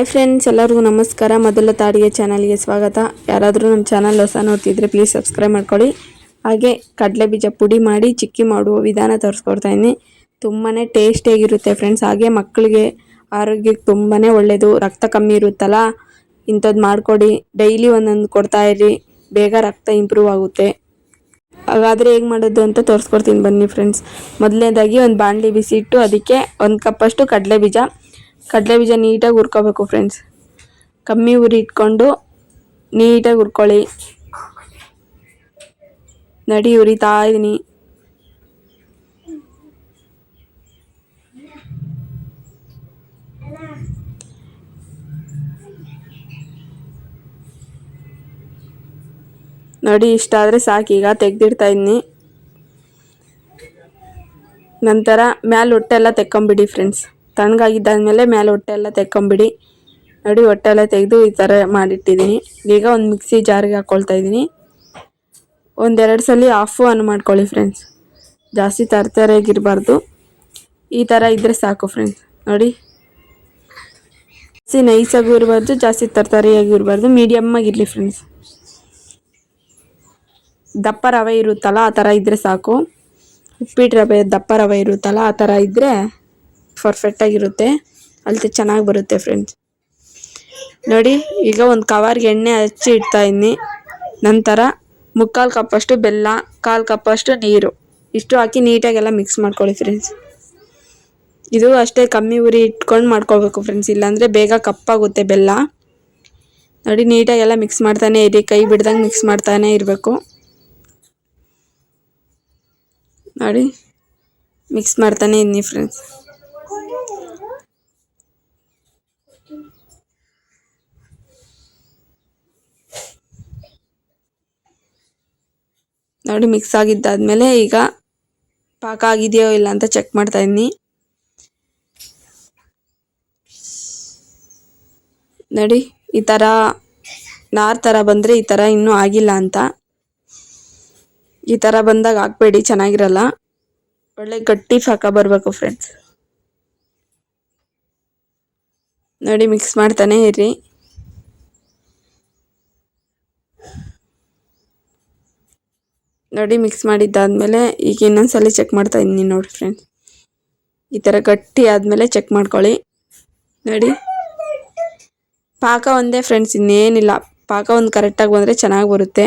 Hi friends ಎಲ್ಲರಿಗೂ ನಮಸ್ಕಾರ. ಮೊದಲ ತಾಡಿಗೆ ಚಾನಲ್ಗೆ ಸ್ವಾಗತ. ಯಾರಾದರೂ ನಮ್ಮ ಚಾನಲ್ ಹೊಸ ನೋಡ್ತಿದ್ರೆ ಪ್ಲೀಸ್ ಸಬ್ಸ್ಕ್ರೈಬ್ ಮಾಡ್ಕೊಳ್ಳಿ. ಹಾಗೆ ಕಡಲೆ ಬೀಜ ಪುಡಿ ಮಾಡಿ ಚಿಕ್ಕಿ ಮಾಡುವ ವಿಧಾನ ತೋರಿಸ್ಕೊಡ್ತಾ ಇದ್ದೀನಿ. ತುಂಬಾ ಟೇಸ್ಟಿಯಾಗಿರುತ್ತೆ ಫ್ರೆಂಡ್ಸ್ ಹಾಗೆ ಮಕ್ಕಳಿಗೆ ಆರೋಗ್ಯಕ್ಕೆ ತುಂಬಾ ಒಳ್ಳೆಯದು ರಕ್ತ ಕಮ್ಮಿ ಇರುತ್ತಲ್ಲ? ಇಂಥದ್ದು ಮಾಡಿಕೊಡಿ. ಡೈಲಿ ಒಂದೊಂದು ಕೊಡ್ತಾ ಇರಿ. ಬೇಗ ರಕ್ತ ಇಂಪ್ರೂವ್ ಆಗುತ್ತೆ. ಹಾಗಾದರೆ ಹೇಗೆ ಮಾಡೋದು ಅಂತ ತೋರಿಸ್ಕೊಡ್ತೀನಿ ಬನ್ನಿ ಫ್ರೆಂಡ್ಸ್ ಮೊದಲನೇದಾಗಿ ಒಂದು ಬಾಣಲಿ ಬಿಸಿ ಇಟ್ಟು, ಅದಕ್ಕೆ ಒಂದು ಕಪ್ಪಷ್ಟು ಕಡಲೆ ಬೀಜ. ಕಡಲೆ ಬೀಜ ನೀಟಾಗಿ ಹುರ್ಕೋಬೇಕು ಫ್ರೆಂಡ್ಸ್ ಕಮ್ಮಿ ಉರಿ ಇಟ್ಕೊಂಡು ನೀಟಾಗಿ ಹುರ್ಕೊಳ್ಳಿ. ನಡಿ ಉರಿತಾ ಇದ್ದೀನಿ ನೋಡಿ, ಇಷ್ಟ ಆದರೆ ಸಾಕೀಗ ತೆಗ್ದಿಡ್ತಾ ಇದ್ದೀನಿ ನಂತರ ಮ್ಯಾಲೆ ಹೊಟ್ಟೆಲ್ಲ ತೆಕ್ಕೊಂಬಿಡಿ ಫ್ರೆಂಡ್ಸ್ ತಣ್ಣಗಾಗಿದ್ದಾದ್ಮೇಲೆ ಮೇಲೆ ಹೊಟ್ಟೆ ಎಲ್ಲ ತೆಕ್ಕೊಂಬಿಡಿ. ನೋಡಿ ಹೊಟ್ಟೆ ಎಲ್ಲ ತೆಗೆದು ಈ ಥರ ಮಾಡಿಟ್ಟಿದ್ದೀನಿ. ಈಗ ಒಂದು ಮಿಕ್ಸಿ ಜಾರಿಗೆ ಹಾಕ್ಕೊಳ್ತಾ ಇದ್ದೀನಿ. ಒಂದೆರಡು ಸಲ ಆಫು ಆನ್ ಮಾಡ್ಕೊಳ್ಳಿ ಫ್ರೆಂಡ್ಸ್ ಜಾಸ್ತಿ ತರ್ತಾರಾಗಿರಬಾರ್ದು ಈ ಥರ ಇದ್ದರೆ ಸಾಕು ಫ್ರೆಂಡ್ಸ್ ನೋಡಿ. ಜಾಸ್ತಿ ನೈಸಾಗೂ ಇರಬಾರ್ದು, ಜಾಸ್ತಿ ತರ್ತಾರಿಯಾಗಿ ಇರಬಾರ್ದು ಮೀಡಿಯಮ್ ಆಗಿರಲಿ ಫ್ರೆಂಡ್ಸ್ ದಪ್ಪ ರವೆ ಇರುತ್ತಲ್ಲ, ಆ ಥರ ಇದ್ದರೆ ಸಾಕು. ಉಪ್ಪಿಟ್ಟು ರವೆ ದಪ್ಪ ರವೆ ಇರುತ್ತಲ್ಲ, ಆ ಥರ ಇದ್ದರೆ ಪರ್ಫೆಕ್ಟಾಗಿರುತ್ತೆ ಅಳತೆ ಚೆನ್ನಾಗಿ ಬರುತ್ತೆ ಫ್ರೆಂಡ್ಸ್ ನೋಡಿ, ಈಗ ಒಂದು ಕವರ್ಗೆ ಎಣ್ಣೆ ಹಚ್ಚಿ ಇಡ್ತಾ ಇದ್ದೀನಿ ನಂತರ ಮುಕ್ಕಾಲು ಕಪ್ಪಷ್ಟು ಬೆಲ್ಲ, ಕಾಲು ಕಪ್ಪಷ್ಟು ನೀರು. ಇಷ್ಟು ಹಾಕಿ ನೀಟಾಗೆಲ್ಲ ಮಿಕ್ಸ್ ಮಾಡ್ಕೊಳ್ಳಿ ಫ್ರೆಂಡ್ಸ್ ಇದು ಅಷ್ಟೇ ಕಮ್ಮಿ ಉರಿ ಇಟ್ಕೊಂಡು ಮಾಡ್ಕೊಳ್ಬೇಕು ಫ್ರೆಂಡ್ಸ್ ಇಲ್ಲಾಂದರೆ ಬೇಗ ಕಪ್ಪಾಗುತ್ತೆ ಬೆಲ್ಲ. ನೋಡಿ, ನೀಟಾಗೆಲ್ಲ ಮಿಕ್ಸ್ ಮಾಡ್ತಾನೆ ಇರಿ. ಕೈ ಬಿಡ್ದಂಗೆ ಮಿಕ್ಸ್ ಮಾಡ್ತಾನೆ ಇರಬೇಕು. ನೋಡಿ ಮಿಕ್ಸ್ ಮಾಡ್ತಾನೆ ಇನ್ನಿ ಫ್ರೆಂಡ್ಸ್ ನೋಡಿ ಮಿಕ್ಸ್ ಆಗಿದ್ದಾದಮೇಲೆ ಈಗ ಪಾಕ ಆಗಿದೆಯೋ ಇಲ್ಲ ಅಂತ ಚೆಕ್ ಮಾಡ್ತಾ ಇದ್ದೀನಿ. ನೋಡಿ, ಈ ಥರ ನಾರ್ ಥರ ಬಂದರೆ ಈ ಥರ ಇನ್ನೂ ಆಗಿಲ್ಲ ಅಂತ. ಈ ಥರ ಬಂದಾಗ ಹಾಕ್ಬೇಡಿ, ಚೆನ್ನಾಗಿರಲ್ಲ. ಒಳ್ಳೆ ಗಟ್ಟಿ ಪಾಕ ಬರಬೇಕು ಫ್ರೆಂಡ್ಸ್ ನೋಡಿ ಮಿಕ್ಸ್ ಮಾಡ್ತಾನೆ ಇರಿ. ನೋಡಿ ಮಿಕ್ಸ್ ಮಾಡಿದ್ದಾದಮೇಲೆ ಈಗ ಇನ್ನೊಂದ್ಸಲ ಚೆಕ್ ಮಾಡ್ತಾ ಇದ್ದೀನಿ ನೋಡಿ ಫ್ರೆಂಡ್ಸ್ ಈ ಥರ ಗಟ್ಟಿ ಆದಮೇಲೆ ಚೆಕ್ ಮಾಡ್ಕೊಳ್ಳಿ. ನೋಡಿ ಪಾಕ ಒಂದೇ ಫ್ರೆಂಡ್ಸ್ ಇನ್ನೇನಿಲ್ಲ. ಪಾಕ ಒಂದು ಕರೆಕ್ಟಾಗಿ ಬಂದರೆ ಚೆನ್ನಾಗಿ ಬರುತ್ತೆ.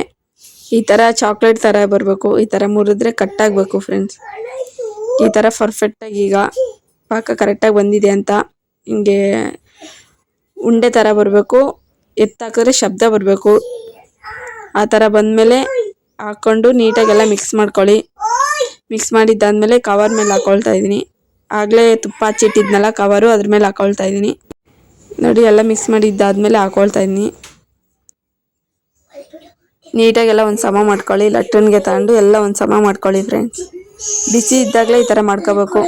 ಈ ಥರ ಚಾಕ್ಲೇಟ್ ಥರ ಬರಬೇಕು. ಈ ಥರ ಮುರಿದ್ರೆ ಕಟ್ಟಾಗಬೇಕು ಫ್ರೆಂಡ್ಸ್ ಈ ಥರ ಪರ್ಫೆಕ್ಟಾಗಿ ಈಗ ಪಾಕ ಕರೆಕ್ಟಾಗಿ ಬಂದಿದೆ ಅಂತ ಹಿಂಗೆ ಉಂಡೆ ಥರ ಬರಬೇಕು. ಎತ್ತಾಕಿದ್ರೆ ಶಬ್ದ ಬರಬೇಕು. ಆ ಥರ ಬಂದಮೇಲೆ ಹಾಕ್ಕೊಂಡು ನೀಟಾಗೆಲ್ಲ ಮಿಕ್ಸ್ ಮಾಡ್ಕೊಳ್ಳಿ. ಮಿಕ್ಸ್ ಮಾಡಿದ್ದಾದ್ಮೇಲೆ ಕವರ್ ಮೇಲೆ ಹಾಕೊಳ್ತಾ ಇದ್ದೀನಿ. ಆಗಲೇ ತುಪ್ಪ ಹಚ್ಚಿಟ್ಟಿದ್ನಲ್ಲ ಕವರು ಅದ್ರ ಮೇಲೆ ಹಾಕೊಳ್ತಾ ಇದ್ದೀನಿ. ನೋಡಿ ಎಲ್ಲ ಮಿಕ್ಸ್ ಮಾಡಿದ್ದಾದ್ಮೇಲೆ ಹಾಕೊಳ್ತಾ ಇದ್ದೀನಿ. ನೀಟಾಗೆಲ್ಲ ಒಂದು ಸಮ ಮಾಡ್ಕೊಳ್ಳಿ. ಲಟ್ಟನ್ಗೆ ತಗೊಂಡು ಎಲ್ಲ ಒಂದು ಸಮ ಮಾಡ್ಕೊಳ್ಳಿ ಫ್ರೆಂಡ್ಸ್ ಬಿಸಿ ಇದ್ದಾಗಲೇ ಈ ಥರ ಮಾಡ್ಕೋಬೇಕು.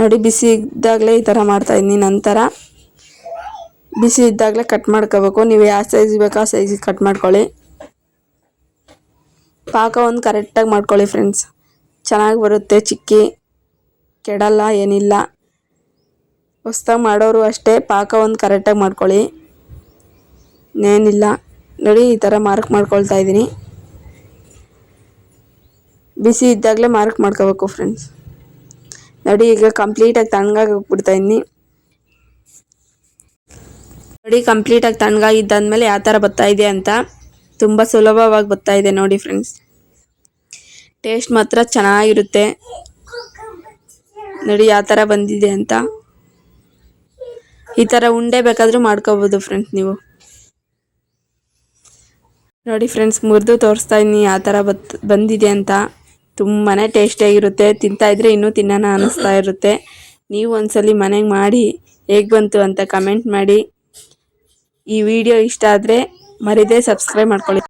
ನೋಡಿ ಬಿಸಿ ಇದ್ದಾಗಲೇ ಈ ಥರ ಮಾಡ್ತಾಯಿದ್ದೀನಿ ನಂತರ. ಬಿಸಿ ಇದ್ದಾಗಲೇ ಕಟ್ ಮಾಡ್ಕೋಬೇಕು. ನೀವು ಯಾವ ಸೈಜ್ ಬೇಕೋ ಆ ಸೈಜಿಗೆ ಕಟ್ ಮಾಡ್ಕೊಳ್ಳಿ. ಪಾಕ ಒಂದು ಕರೆಕ್ಟಾಗಿ ಮಾಡ್ಕೊಳ್ಳಿ ಫ್ರೆಂಡ್ಸ್ ಚೆನ್ನಾಗಿ ಬರುತ್ತೆ ಚಿಕ್ಕಿ. ಕೆಡಲ್ಲ ಏನಿಲ್ಲ. ಹೊಸ್ದಾಗಿ ಮಾಡೋರು ಅಷ್ಟೇ ಪಾಕ ಒಂದು ಕರೆಕ್ಟಾಗಿ ಮಾಡ್ಕೊಳ್ಳಿ. ಏನಿಲ್ಲ. ನೋಡಿ, ಈ ಥರ ಮಾರ್ಕ್ ಮಾಡ್ಕೊಳ್ತಾ ಇದ್ದೀನಿ. ಬಿಸಿ ಇದ್ದಾಗಲೇ ಮಾರ್ಕ್ ಮಾಡ್ಕೋಬೇಕು ಫ್ರೆಂಡ್ಸ್ ನೋಡಿ, ಈಗ ಕಂಪ್ಲೀಟಾಗಿ ತಣ್ಣಗಾಗಿ ಹೋಗ್ಬಿಡ್ತಾ ಇದ್ದೀನಿ. ನೋಡಿ ಕಂಪ್ಲೀಟಾಗಿ ತಣ್ಣಗಾಗಿದ್ದಾದ್ಮೇಲೆ ಯಾವ ಥರ ಬರ್ತಾ ಇದೆ ಅಂತ. ತುಂಬ ಸುಲಭವಾಗಿ ಬರ್ತಾ ಇದೆ ನೋಡಿ ಫ್ರೆಂಡ್ಸ್ ಟೇಸ್ಟ್ ಮಾತ್ರ ಚೆನ್ನಾಗಿರುತ್ತೆ. ನೋಡಿ ಯಾವ ಥರ ಬಂದಿದೆ ಅಂತ. ಈ ಥರ ಉಂಡೆ ಬೇಕಾದರೂ ಮಾಡ್ಕೋಬೋದು ಫ್ರೆಂಡ್ಸ್ ನೀವು. ನೋಡಿ ಫ್ರೆಂಡ್ಸ್ ಮುರಿದು ತೋರಿಸ್ತಾ ಇದ್ದೀನಿ ಯಾವ ಥರ ಬತ್, ಬಂದಿದೆ ಅಂತ. ತುಂಬಾ ಟೇಸ್ಟಿಯಾಗಿರುತ್ತೆ ತಿಂತಾಯಿದ್ರೆ ಇನ್ನೂ ತಿನ್ನೋಣ ಅನ್ನಿಸ್ತಾ ಇರುತ್ತೆ. ನೀವು ಒಂದ್ಸಲಿ ಮನೆಗೆ ಮಾಡಿ ಹೇಗೆ ಬಂತು ಅಂತ ಕಮೆಂಟ್ ಮಾಡಿ. ಈ ವಿಡಿಯೋ ಇಷ್ಟ ಆದರೆ ಮರಿದೇ ಸಬ್ಸ್ಕ್ರೈಬ್ ಮಾಡ್ಕೊಳ್ಳಿ.